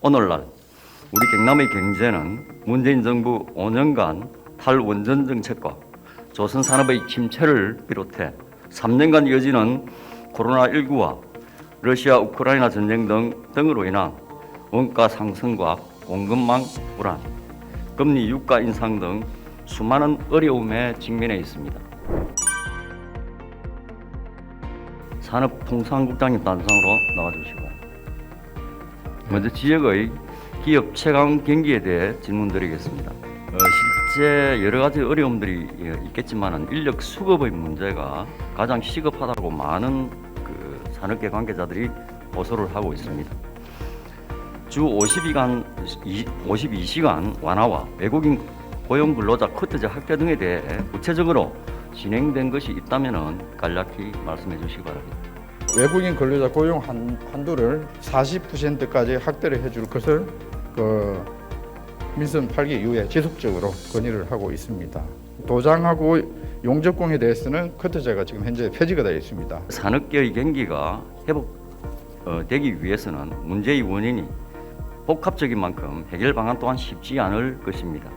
오늘날 우리 경남의 경제는 문재인 정부 5년간 탈원전 정책과 조선 산업의 침체를 비롯해 3년간 이어지는 코로나19와 러시아 우크라이나 전쟁 등 등으로 인한 원가 상승과 공급망 불안, 금리 유가 인상 등 수많은 어려움에 직면해 있습니다. 산업통상국장님 단상으로 나와주시고 먼저 지역의 기업 체감 경기에 대해 질문드리겠습니다. 어, 실제 여러 가지 어려움들이 예, 있겠지만 인력 수급의 문제가 가장 시급하다고 많은 그 산업계 관계자들이 호소를 하고 있습니다. 주 52시간 52시간 완화와 외국인 고용 근로자 커트제 확대 등에 대해 구체적으로 진행된 것이 있다면 간략히 말씀해 주시기 바랍니다. 외국인 근로자 고용 한, 한도를 40%까지 확대를 해줄 것을 그 민선 8기 이후에 지속적으로 건의를 하고 있습니다. 도장하고 용접공에 대해서는 커트제가 지금 현재 폐지가 되어 있습니다. 산업계의 경기가 회복되기 위해서는 문제의 원인이 복합적인 만큼 해결 방안 또한 쉽지 않을 것입니다.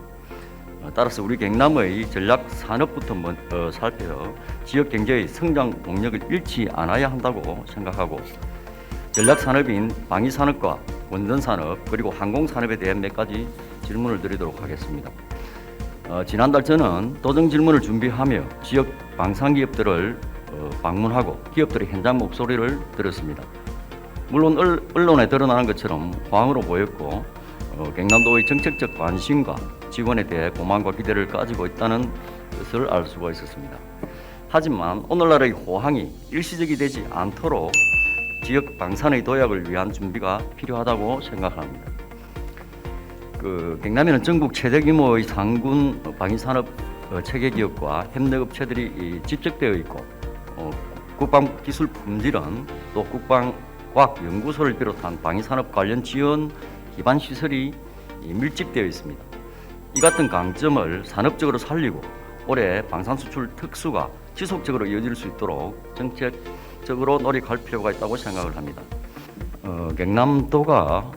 어, 따라서 우리 경남의 전략 산업부터 먼- 어, 살펴 지역 경제의 성장 동력을 잃지 않아야 한다고 생각하고 전략 산업인 방위 산업과 원전 산업 그리고 항공 산업에 대한 몇 가지 질문을 드리도록 하겠습니다. 어, 지난달 저는 도정 질문을 준비하며 지역 방산 기업들을 어, 방문하고 기업들의 현장 목소리를 들었습니다. 물론 얼- 언론에 드러나는 것처럼 호황으로 보였고 어, 경남도의 정책적 관심과 지원에 대해 고망과 기대를 가지고 있다는 것을 알 수가 있었습니다. 하지만 오늘날의 호황이 일시적이 되지 않도록 지역 방산의 도약을 위한 준비가 필요하다고 생각합니다. 그 경남에는 전국 최대 규모의 상군 방위산업 어, 체계 기업과 협력업체들이 이 집적되어 있고 어, 국방기술 품질은 또 국방과학연구소를 비롯한 방위산업 관련 지원 기반 시설이 이 밀집되어 있습니다. 이 같은 강점을 산업적으로 살리고 올해 방산 수출 특수가 지속적으로 이어질 수 있도록 정책적으로 노력할 필요가 있다고 생각을 합니다. 어, 경남도가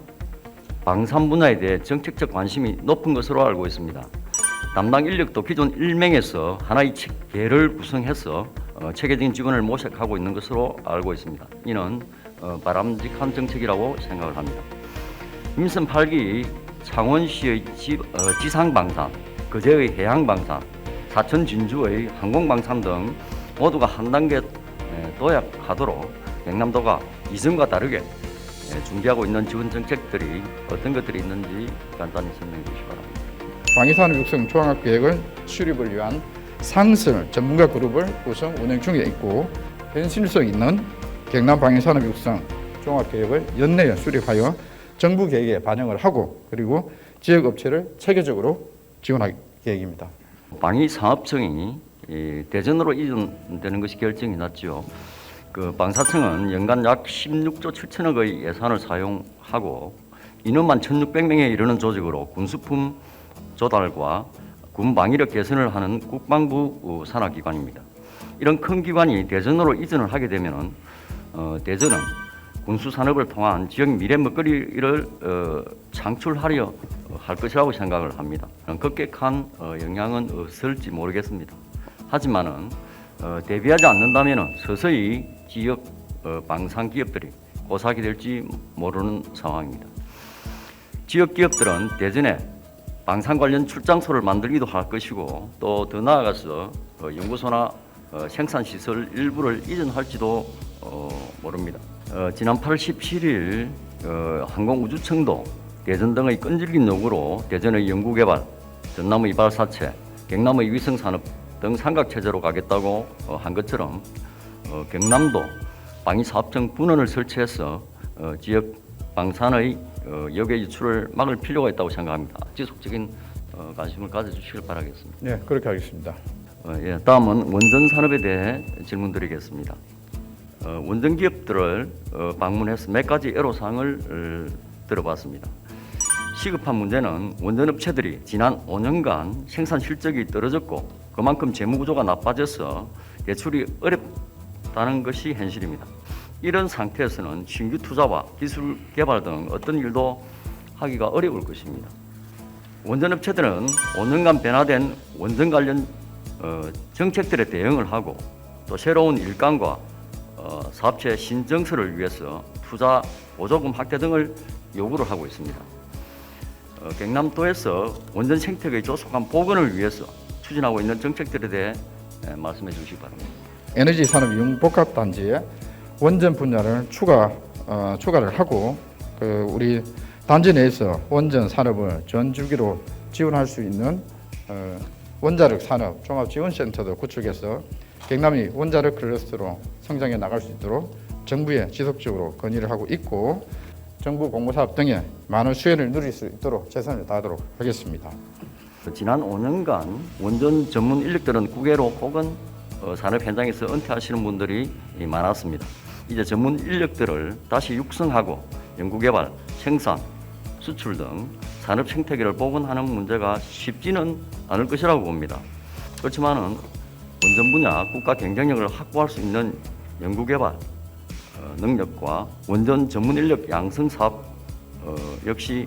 방산 분야에 대해 정책적 관심이 높은 것으로 알고 있습니다. 담당 인력도 기존 1명에서 하나의 체계를 구성해서 어, 체계적인 직원을 모색하고 있는 것으로 알고 있습니다. 이는 어, 바람직한 정책이라고 생각을 합니다. 임선 8기 창원시의 지, 어, 지상방산, 거제의 해양방산, 사천 진주의 항공방산 등 모두가 한 단계 에, 도약하도록 경남도가 이전과 다르게 에, 준비하고 있는 지원 정책들이 어떤 것들이 있는지 간단히 설명해 주시기 바랍니다. 방위산업 육성 종합 계획을 수립을 위한 상설 전문가 그룹을 구성 운영 중에 있고 현실성 있는 경남 방위산업 육성 종합 계획을 연내에 수립하여 정부 계획에 반영을 하고 그리고 지역 업체를 체계적으로 지원할 계획입니다. 방위 사업청이 이 대전으로 이전되는 것이 결정이 났죠. 그 방사청은 연간 약 16조 7천억의 예산을 사용하고 인원만 1,600명에 이르는 조직으로 군수품 조달과 군 방위력 개선을 하는 국방부 어, 산하기관입니다. 이런 큰 기관이 대전으로 이전을 하게 되면은 어, 대전은 군수 산업을 통한 지역 미래 먹거리를 어, 창출하려 어, 할 것이라고 생각을 합니다. 급격한 어, 영향은 없을지 모르겠습니다. 하지만은 어, 대비하지 않는다면은 서서히 지역 어, 방산 기업들이 고사하게 될지 모르는 상황입니다. 지역 기업들은 대전에 방산 관련 출장소를 만들기도 할 것이고 또 더 나아가서 어, 연구소나 어, 생산 시설 일부를 이전할지도 어, 모릅니다. 어, 지난 8월 17일 어, 항공우주청도 대전 등의 끈질긴 요구로 대전의 연구개발, 전남의 이발사체, 경남의 위성산업 등 삼각체제로 가겠다고 어, 한 것처럼 어, 경남도 방위사업청 분원을 설치해서 어, 지역 방산의 어, 역외 유출을 막을 필요가 있다고 생각합니다. 지속적인 어, 관심을 가져주시길 바라겠습니다. 네, 그렇게 하겠습니다. 어, 예, 다음은 원전 산업에 대해 질문드리겠습니다. 어, 원전 기업들을 어, 방문해서 몇 가지 애로사항을 어, 들어봤습니다. 시급한 문제는 원전 업체들이 지난 5년간 생산 실적이 떨어졌고 그만큼 재무 구조가 나빠져서 대출이 어렵다는 것이 현실입니다. 이런 상태에서는 신규 투자와 기술 개발 등 어떤 일도 하기가 어려울 것입니다. 원전 업체들은 5년간 변화된 원전 관련 어, 정책들에 대응을 하고 또 새로운 일감과 어, 사업체 신정설을 위해서 투자 보조금 확대 등을 요구를 하고 있습니다. 어, 경남도에서 원전 생태계의 조속한 복원을 위해서 추진하고 있는 정책들에 대해 예, 말씀해 주시기 바랍니다. 에너지 산업 융복합 단지에 원전 분야를 추가 어, 추가를 하고 그 우리 단지 내에서 원전 산업을 전 주기로 지원할 수 있는 어, 원자력 산업 종합 지원 센터도 구축해서 경남이 원자력 클러스터로 성장해 나갈 수 있도록 정부에 지속적으로 건의를 하고 있고 정부 공모 사업 등에 많은 수혜를 누릴 수 있도록 최선을 다하도록 하겠습니다. 그 지난 5년간 원전 전문 인력들은 국외로 혹은 어, 산업 현장에서 은퇴하시는 분들이 이 많았습니다. 이제 전문 인력들을 다시 육성하고 연구개발, 생산, 수출 등 산업 생태계를 복원하는 문제가 쉽지는 않을 것이라고 봅니다. 그렇지만은 원전 분야 국가 경쟁력을 확보할 수 있는 연구개발 어, 능력과 원전 전문 인력 양성 사업 어, 역시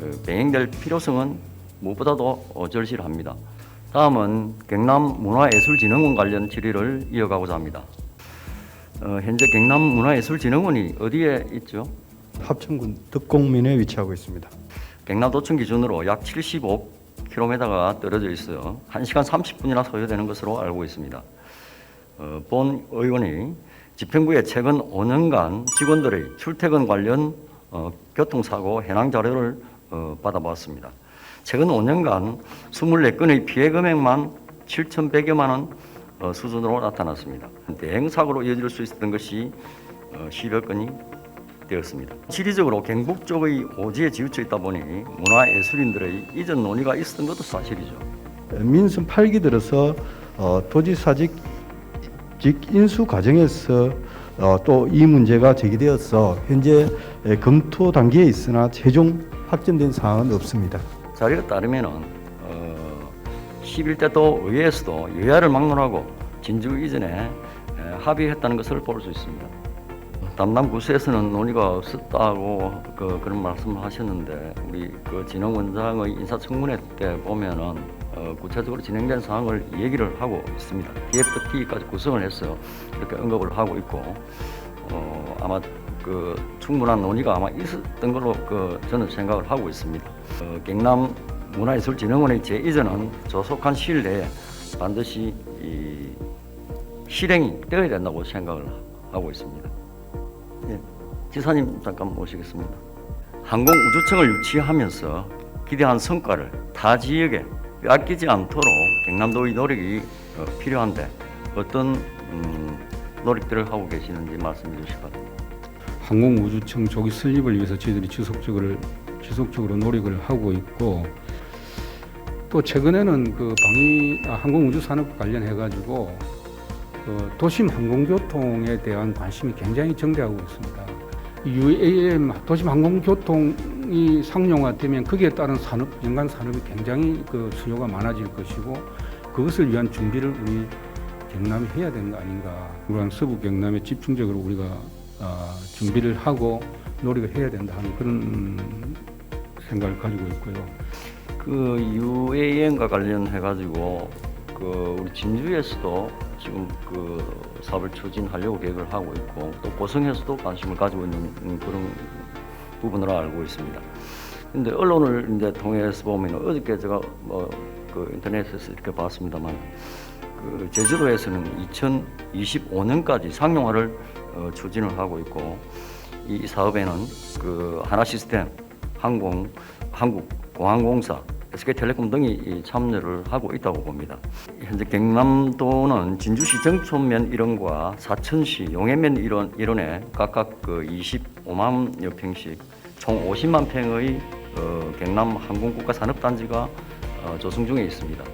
어, 병행될 필요성은 무엇보다도 어, 절실합니다. 다음은 경남 문화예술진흥원 관련 질의를 이어가고자 합니다. 어, 현재 경남 문화예술진흥원이 어디에 있죠? 합천군 덕곡면에 위치하고 있습니다. 경남 도청 기준으로 약 75km가 떨어져 있어 1시간 30분이나 소요되는 것으로 알고 있습니다. 어, 본 의원이 집행부에 최근 5년간 직원들의 출퇴근 관련 어, 교통사고 해당 자료를 어, 받아봤습니다. 최근 5년간 24건의 피해 금액만 7,100여만 원 어, 수준으로 나타났습니다. 대형 사고로 이어질 수 있었던 것이 어, 10여 건이 되었습니다. 지리적으로 경북 쪽의 오지에 지우쳐 있다 보니 문화예술인들의 이전 논의가 있었던 것도 사실이죠. 민선 8기 들어서 어, 도지사직 직 인수 과정에서 어, 또 이 문제가 제기되어서 현재 에, 검토 단계에 있으나 최종 확정된 사항은 없습니다. 자료에 따르면은 어, 11대 도 의회에서도 여야를 막론하고 진주 이전에 에, 합의했다는 것을 볼 수 있습니다. 담당 부서에서는 논의가 없었다고 그, 그런 말씀을 하셨는데 우리 그 진흥 원장의 인사청문회 때 보면은 어, 구체적으로 진행된 사항을 얘기를 하고 있습니다. DFT까지 구성을 해서 이렇게 언급을 하고 있고 어, 아마 그 충분한 논의가 아마 있었던 걸로 그 저는 생각을 하고 있습니다. 어, 경남 문화예술진흥원의 재이전은 조속한 시일 내에 반드시 이 실행이 되어야 된다고 생각을 하고 있습니다. 예, 지사님 잠깐 모시겠습니다. 항공우주청을 유치하면서 기대한 성과를 타 지역에 빼앗기지 않도록 경남도의 노력이 어, 필요한데 어떤 음, 노력들을 하고 계시는지 말씀해 주시기 바랍니다. 항공우주청 조기 설립을 위해서 저희들이 지속적으로 지속적으로 노력을 하고 있고 또 최근에는 그 방위 아, 항공우주 산업 관련해 가지고 그 도심 항공교통에 대한 관심이 굉장히 증대하고 있습니다. UAM 도심 항공교통이 상용화되면 거기에 따른 산업 연관 산업이 굉장히 그 수요가 많아질 것이고 그것을 위한 준비를 우리 경남이 해야 되는 거 아닌가. 우리 서부 경남에 집중적으로 우리가 아, 준비를 하고 노력을 해야 된다 하는 그런 생각을 가지고 있고요. 그 UAN과 관련해 가지고 그 우리 진주에서도 지금 그 사업을 추진하려고 계획을 하고 있고 또 고성에서도 관심을 가지고 있는 그런 부분으로 알고 있습니다. 근데 언론을 이제 통해서 보면 어저께 제가 뭐 그 인터넷에서 이렇게 봤습니다만 그 제주도에서는 2025년까지 상용화를 어, 추진을 하고 있고 이 사업에는 그 하나 시스템, 항공, 한국 공항공사, SK텔레콤 등이 이 참여를 하고 있다고 봅니다. 현재 경남도는 진주시 정촌면 일원과 사천시 용해면 일원 일원에 각각 그 25만여 평씩 총 50만 평의 어, 경남 항공국가 산업단지가 어, 조성 중에 있습니다.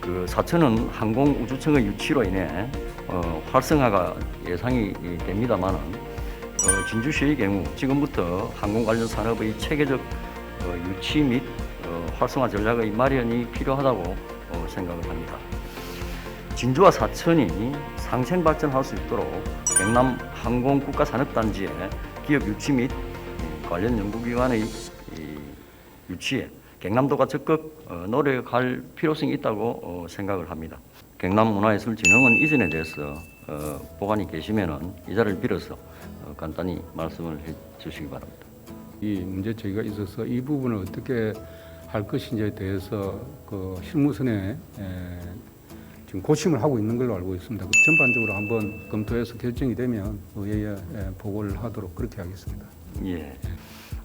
그 사천은 항공우주청의 유치로 인해 어, 활성화가 예상이 됩니다만은 어, 진주시의 경우 지금부터 항공 관련 산업의 체계적 어, 유치 및 어, 활성화 전략의 마련이 필요하다고 어, 생각을 합니다. 진주와 사천이 상생 발전할 수 있도록 경남 항공 국가 산업단지의 기업 유치 및이 관련 연구기관의 이 유치에 경남도가 적극 어, 노력할 필요성이 있다고 어, 생각을 합니다. 경남문화예술진흥원 이전에 대해서 어, 보관이 계시면은 이 자리를 빌어서 어, 간단히 말씀을 해 주시기 바랍니다. 이 문제 제기가 있어서 이 부분을 어떻게 할 것인지에 대해서 그 실무선에 에, 지금 고심을 하고 있는 걸로 알고 있습니다. 그 전반적으로 한번 검토해서 결정이 되면 의회에 에, 보고를 하도록 그렇게 하겠습니다. 예.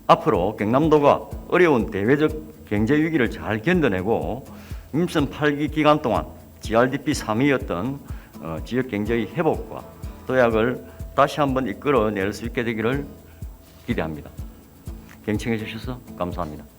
앞으로 경남도가 어려운 대외적 경제 위기를 잘 견뎌내고 임선 8기 기간 동안 GRDP 3위였던 어, 지역 경제의 회복과 도약을 다시 한번 이끌어낼 수 있게 되기를 기대합니다. 경청해 주셔서 감사합니다.